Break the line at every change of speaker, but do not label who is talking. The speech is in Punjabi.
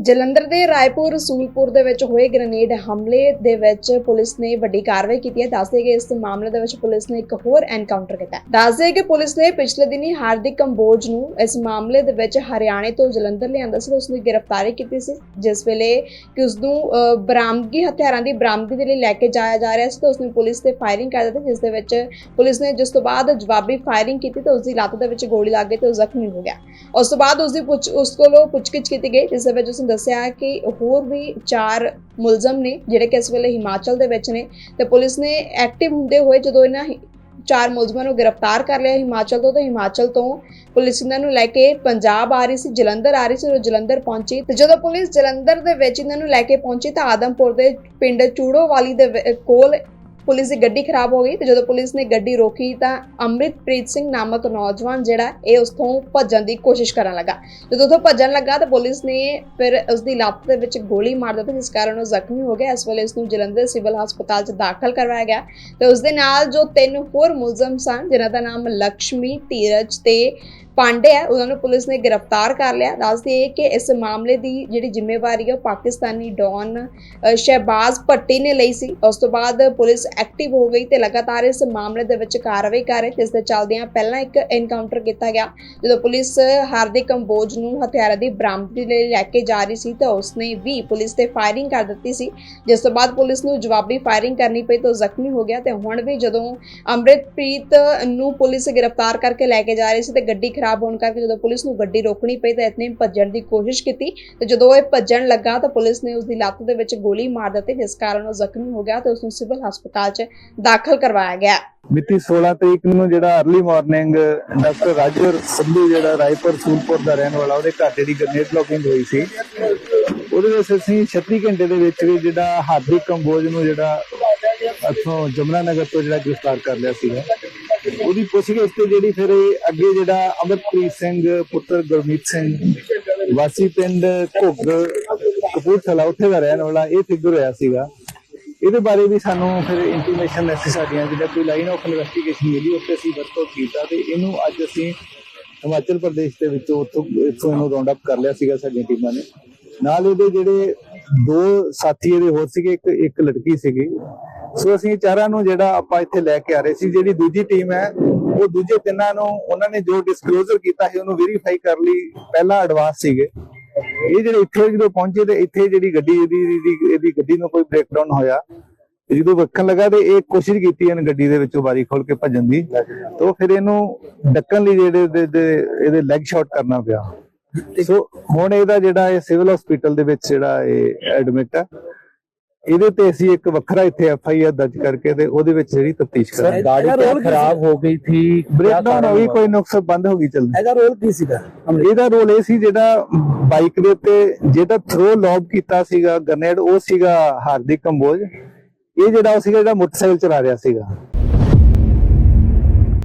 ਜਲੰਧਰ ਦੇ ਰਾਏਪੁਰ ਰਸੂਲਪੁਰ ਦੇ ਵਿੱਚ ਹੋਏ ਗ੍ਰਨੇਡ ਹਮਲੇ ਦੇ ਵਿੱਚ ਪੁਲਿਸ ਨੇ ਵੱਡੀ ਕਾਰਵਾਈ ਕੀਤੀ ਹੈ। ਦੱਸਦੇ ਕਿ ਇਸ ਮਾਮਲੇ ਦੇ ਵਿੱਚ ਪੁਲਿਸ ਨੇ ਇੱਕ ਹੋਰ ਐਨਕਾਊਂਟਰ ਕੀਤਾ ਦੱਸਦੇ ਕਿ ਪੁਲਿਸ ਨੇ ਪਿਛਲੇ ਦਿਨੀ ਹਾਰਦਿਕ ਕੰਬੋਜ ਨੂੰ ਇਸ ਮਾਮਲੇ ਦੇ ਵਿੱਚ ਹਰਿਆਣੇ ਤੋਂ ਜਲੰਧਰ ਲਿਆਂਦਾ ਸੀ ਤੇ ਉਸ ਦੀ ਗ੍ਰਿਫਤਾਰੀ ਕੀਤੀ ਸੀ ਜਿਸ ਵੇਲੇ ਕਿ ਉਸ ਨੂੰ ਅਹ, ਬਰਾਮਦਗੀ ਹਥਿਆਰਾਂ ਦੀ ਬਰਾਮਦਗੀ ਦੇ ਲਈ ਲੈ ਕੇ ਜਾਇਆ ਜਾ ਰਿਹਾ ਸੀ ਤੇ ਉਸ ਨੇ ਪੁਲਿਸ ਤੇ ਫਾਇਰਿੰਗ ਕਰ ਦਿੱਤੀ ਜਿਸ ਦੇ ਵਿੱਚ ਪੁਲਿਸ ਨੇ ਜਿਸ ਤੋਂ ਬਾਅਦ ਜਵਾਬੀ ਫਾਇਰਿੰਗ ਕੀਤੀ ਤੇ ਉਸ ਦੀ ਲੱਤ ਦੇ ਵਿੱਚ ਗੋਲੀ ਲੱਗ ਗਈ ਤੇ ਉਹ ਜ਼ਖਮੀ ਹੋ ਗਿਆ। ਉਸ ਤੋਂ ਬਾਅਦ ਉਸ ਦੀ ਪੁੱਛ ਉਸ ਕੋਲੋਂ ਪੁੱਛਗਿੱਛ ਕੀਤੀ ਗਈ ਜਿਸ ਦੇ ਵਿੱਚ ਉਸਨੇ ਦੱਸਿਆ ਕਿ ਹੋਰ ਵੀ ਚਾਰ ਮੁਲਜ਼ਮ ਨੇ ਜਿਹੜੇ ਕਿ ਇਸ ਵੇਲੇ ਹਿਮਾਚਲ ਦੇ ਵਿੱਚ ਨੇ ਤੇ ਪੁਲਿਸ ਨੇ ਐਕਟਿਵ ਹੁੰਦੇ ਹੋਏ ਜਦੋਂ ਇਹਨਾਂ ਚਾਰ ਮੁਲਜ਼ਮਾਂ ਨੂੰ ਗ੍ਰਿਫਤਾਰ ਕਰ ਲਿਆ ਹਿਮਾਚਲ ਤੋਂ, ਤੇ ਹਿਮਾਚਲ ਤੋਂ ਪੁਲਿਸ ਇਹਨਾਂ ਨੂੰ ਲੈ ਕੇ ਪੰਜਾਬ ਆ ਰਹੀ ਸੀ, ਜਲੰਧਰ ਆ ਰਹੀ ਸੀ ਉਹ ਜਲੰਧਰ ਪਹੁੰਚੀ ਤੇ ਜਦੋਂ ਪੁਲਿਸ ਜਲੰਧਰ ਦੇ ਵਿੱਚ ਇਹਨਾਂ ਨੂੰ ਲੈ ਕੇ ਪਹੁੰਚੀ ਤਾਂ ਆਦਮਪੁਰ ਦੇ ਪਿੰਡ ਚੂੜੋਵਾਲੀ ਦੇ ਕੋਲ ਪੁਲਿਸ ਦੀ ਗੱਡੀ ਖਰਾਬ ਹੋ ਗਈ ਤੇ ਜਦੋਂ ਪੁਲਿਸ ਨੇ ਗੱਡੀ ਰੋਕੀ ਤਾਂ ਅੰਮ੍ਰਿਤਪ੍ਰੀਤ ਸਿੰਘ ਨਾਮਕ ਨੌਜਵਾਨ ਜਿਹੜਾ, ਇਹ ਉਸ ਤੋਂ ਭੱਜਣ ਦੀ ਕੋਸ਼ਿਸ਼ ਕਰਨ ਲੱਗਾ। ਜਦੋਂ ਉਹ ਭੱਜਣ ਲੱਗਾ ਤਾਂ ਪੁਲਿਸ ਨੇ ਫਿਰ ਉਸ ਦੀ ਲੱਤ ਦੇ ਵਿੱਚ ਗੋਲੀ ਮਾਰ ਦਿੱਤੀ, ਜਿਸ ਕਾਰਨ ਉਹ ਜ਼ਖਮੀ ਹੋ ਗਿਆ। ਇਸ ਵੇਲੇ ਇਸ ਨੂੰ ਜਲੰਧਰ ਸਿਵਲ ਹਸਪਤਾਲ 'ਚ ਦਾਖਲ ਕਰਵਾਇਆ ਗਿਆ। ਤੇ ਉਸ ਦੇ ਨਾਲ ਜੋ ਤਿੰਨ ਹੋਰ ਮੁਲਜ਼ਮ ਸਨ, ਜਿਨ੍ਹਾਂ ਦਾ ਨਾਮ ਲక్ష్ਮੀ ਧੀਰਜ ਤੇ ਪਾਂਡੇ ਹੈ ਉਹਨਾਂ ਨੂੰ ਪੁਲਿਸ ਨੇ ਗ੍ਰਿਫਤਾਰ ਕਰ ਲਿਆ। ਦੱਸਦੇ ਹੈ ਕਿ ਇਸ ਮਾਮਲੇ ਦੀ ਜਿਹੜੀ ਜ਼ਿੰਮੇਵਾਰੀ ਹੈ ਉਹ ਪਾਕਿਸਤਾਨੀ ਡੌਨ ਸ਼ਹਿਬਾਜ਼ ਭੱਟੀ ਨੇ ਲਈ ਸੀ। ਉਸ ਤੋਂ ਬਾਅਦ ਪੁਲਿਸ ਐਕਟਿਵ ਹੋ ਗਈ ਤੇ ਲਗਾਤਾਰ ਇਸ ਮਾਮਲੇ ਦੇ ਵਿੱਚ ਕਾਰਵਾਈ ਕਰ ਰਹੀ, ਜਿਸ ਦੇ ਚੱਲਦਿਆਂ ਪਹਿਲਾਂ ਇੱਕ ਐਨਕਾਊਂਟਰ ਕੀਤਾ ਗਿਆ, ਜਦੋਂ ਪੁਲਿਸ ਹਾਰਦਿਕ ਕੰਬੋਜ ਨੂੰ ਹਥਿਆਰਾਂ ਦੀ ਬਰਾਮਦਗੀ ਲਈ ਲੈ ਕੇ ਜਾ ਰਹੀ ਸੀ ਤਾਂ ਉਸਨੇ ਵੀ ਪੁਲਿਸ ਤੇ ਫਾਇਰਿੰਗ ਕਰ ਦਿੱਤੀ ਸੀ। ਜਿਸ ਤੋਂ ਬਾਅਦ ਪੁਲਿਸ ਨੂੰ ਜਵਾਬੀ ਫਾਇਰਿੰਗ ਕਰਨੀ ਪਈ ਤਾਂ ਉਹ ਜ਼ਖਮੀ ਹੋ ਗਿਆ ਤੇ ਹੁਣ ਵੀ ਜਦੋਂ ਅੰਮ੍ਰਿਤਪ੍ਰੀਤ ਨੂੰ ਪੁਲਿਸ ਗ੍ਰਿਫਤਾਰ ਕਰਕੇ ਲੈ ਕੇ ਜਾ ਰਹੀ ਸੀ ਤੇ ਗੱਡੀ ਖਰਾਬ ਹੋਣ ਕਰਕੇ ਜਦੋਂ ਪੁਲਿਸ ਨੂੰ ਗੱਡੀ ਰੋਕਣੀ ਪਈ ਤਾਂ ਇਤਨੇ ਭੱਜਣ ਦੀ ਕੋਸ਼ਿਸ਼ ਕੀਤੀ ਤੇ ਜਦੋਂ ਇਹ ਭੱਜਣ ਲੱਗਾ ਤਾਂ ਪੁਲਿਸ ਨੇ ਉਸ ਦੀ ਲੱਤ ਦੇ ਵਿੱਚ ਗੋਲੀ ਮਾਰ ਦਿੱਤੀ ਜਿਸ ਕਾਰਨ ਉਹ ਜ਼ਖਮੀ ਹੋ ਗਿਆ ਤੇ ਉਸ ਨੂੰ ਸਿਵਲ ਹਸਪਤਾਲ 'ਚ ਦਾਖਲ ਕਰਵਾਇਆ ਗਿਆ।
ਮਿਤੀ 16 ਤਰੀਕ ਨੂੰ ਜਿਹੜਾ early morning doctor Rajvar Sandhu ਜਿਹੜਾ ਰਾਏਪੁਰ ਸੂਲਪੁਰ ਦਾ ਰਹਿਣ ਵਾਲਾ, ਉਹਦੇ ਘਰ ਜਿਹੜੀ ਗ੍ਰਨੇਡ ਲੋਕਿੰਗ ਹੋਈ ਸੀ, ਉਹਦੇ ਵਿੱਚ ਅਸੀਂ 36 ਘੰਟੇ ਦੇ ਵਿੱਚ ਵੀ ਜਿਹੜਾ ਹਾਰਦਿਕ ਕੰਬੋਜ ਨੂੰ ਜਿਹੜਾ ਇੱਥੋਂ ਜਮਨਾ ਨਗਰ ਤੋਂ ਜਿਹੜਾ ਗ੍ਰਿਫਤਾਰ ਕਰ ਲਿਆ ਸੀਗਾ। ਉਹਦੀ ਪੁੱਛਗਿੱਛ ਤੇ ਜਿਹੜੀ ਫਿਰ ਅੱਗੇ ਜਿਹੜਾ ਅਮਰਪ੍ਰੀਤ ਸਿੰਘ, ਪੁੱਤਰ ਗੁਰਮੀਤ ਸਿੰਘ, ਵਾਸੀ ਪਿੰਡ ਘੁੱਗ, ਕਪੂਰਥਲਾ ਉੱਥੇ ਦਾ ਰਹਿਣ ਵਾਲਾ, ਇਹ ਫਿਗਰ ਹੋਇਆ ਸੀਗਾ। ਇਹਦੇ ਬਾਰੇ ਵੀ ਸਾਨੂੰ ਫਿਰ ਇੰਟੀਮੇਸ਼ਨ ਐਸੀ ਸਾਡੀਆਂ ਜਿਹੜਾ ਕੋਈ ਲਾਈਨ ਆਫ ਇਨਵੈਸਟੀਗੇਸ਼ਨ ਮਿਲੀ ਉੱਤੇ ਅਸੀਂ ਵਰਕਆਊਟ ਕੀਤਾ ਤੇ ਇਹਨੂੰ ਅੱਜ ਅਸੀਂ ਹਿਮਾਚਲ ਪ੍ਰਦੇਸ਼ ਦੇ ਵਿੱਚੋਂ ਉੱਥੋਂ, ਇੱਥੋਂ ਇਹਨੂੰ ਰਾਉਂਡ ਅਪ ਕਰ ਲਿਆ ਸੀਗਾ ਸਾਡੀਆਂ ਟੀਮਾਂ ਨੇ। ਨਾਲ ਇਹਦੇ ਜਿਹੜੇ ਦੋ ਸਾਥੀ ਇਹਦੇ ਹੋਰ ਸੀਗੇ, ਇੱਕ ਇੱਕ ਲੜਕੀ ਸੀਗੀ। ਸੋ ਅਸੀਂ ਚਾਰਾਂ ਨੂੰ ਜਿਹੜਾ ਆਪਾਂ ਇੱਥੇ ਲੈ ਕੇ ਆ ਰਹੇ ਸੀ, ਜਿਹੜੀ ਦੂਜੀ ਟੀਮ ਹੈ, ਉਹ ਦੂਜੇ ਤਿੰਨਾਂ ਨੂੰ ਉਹਨਾਂ ਨੇ ਜੋ ਡਿਸਕਲੋਜ਼ਰ ਕੀਤਾ ਸੀ, ਉਹਨੂੰ ਵੈਰੀਫਾਈ ਕਰ ਲਈ, ਪਹਿਲਾਂ ਐਡਵਾਂਸ ਸੀਗੇ। ਇਹ ਜਿਹੜੇ ਇੱਥੇ ਜਦੋਂ ਪਹੁੰਚੇ ਤੇ ਇੱਥੇ ਜਿਹੜੀ ਗੱਡੀ, ਇਹਦੀ ਇਹਦੀ ਗੱਡੀ ਨੂੰ ਕੋਈ ਬ੍ਰੇਕਡਾਊਨ ਹੋਇਆ। ਜਦੋਂ ਵੇਖਣ ਲੱਗਾ ਤੇ ਇਹ ਕੋਸ਼ਿਸ਼ ਕੀਤੀ ਇਹਨੇ ਗੱਡੀ ਦੇ ਵਿੱਚੋਂ ਬਾਰੀ ਖੋਲ ਕੇ ਭੱਜਣ ਦੀ। ਤੇ ਉਹ ਫਿਰ ਇਹਨੂੰ ਡੱਕਣ ਲਈ ਜਿਹੜੇ ਇਹਦੇ- ਇਹਦੇ ਲੈਗ ਸ਼ਾਟ ਕਰਨਾ ਪਿਆ। ਸੋ ਹੁਣ ਇਹਦਾ ਜਿਹੜਾ ਇਹ ਸਿਵਲ ਹਸਪੀਟਲ ਦੇ ਵਿੱਚ ਜਿਹੜਾ ਇਹ ਐਡਮਿਟ ਆ ਇਹਦੇ ਤੇ ਅਸੀਂ ਇੱਕ ਵੱਖਰਾ ਇੱਥੇ ਐਫ ਆਈ ਆਰ ਦਰਜ ਕਰਕੇ ਤੇ ਉਹਦੇ ਵਿੱਚ ਜਿਹੜੀ ਤਫਤੀਸ਼ ਕਰਾਂਗੇ।
ਗਾੜੀ ਖਰਾਬ ਹੋ ਗਈ ਸੀ?
ਬ੍ਰੇਕਡਾਊਨ ਹੋ ਗਈ ਕੋਈ ਨੁਕਸ ਬੰਦ ਹੋ ਗਈ ਚਲਦੀ।
ਇਹਦਾ ਰੋਲ ਕੀ ਸੀਗਾ?
ਇਹਦਾ ਰੋਲ ਇਹ ਸੀ ਜਿਹੜਾ ਬਾਈਕ ਦੇ ਉੱਤੇ ਜਿਹਦਾ ਥਰੋ ਲੌਬ ਕੀਤਾ ਸੀਗਾ ਗਰਨੇਡ ਉਹ ਸੀਗਾ ਹਾਰਦਿਕ ਕੰਬੋਜ। ਇਹ ਜਿਹੜਾ ਉਹ ਸੀਗਾ ਜਿਹੜਾ ਮੋਟਰਸਾਈਕਲ ਚਲਾ ਰਿਹਾ ਸੀਗਾ।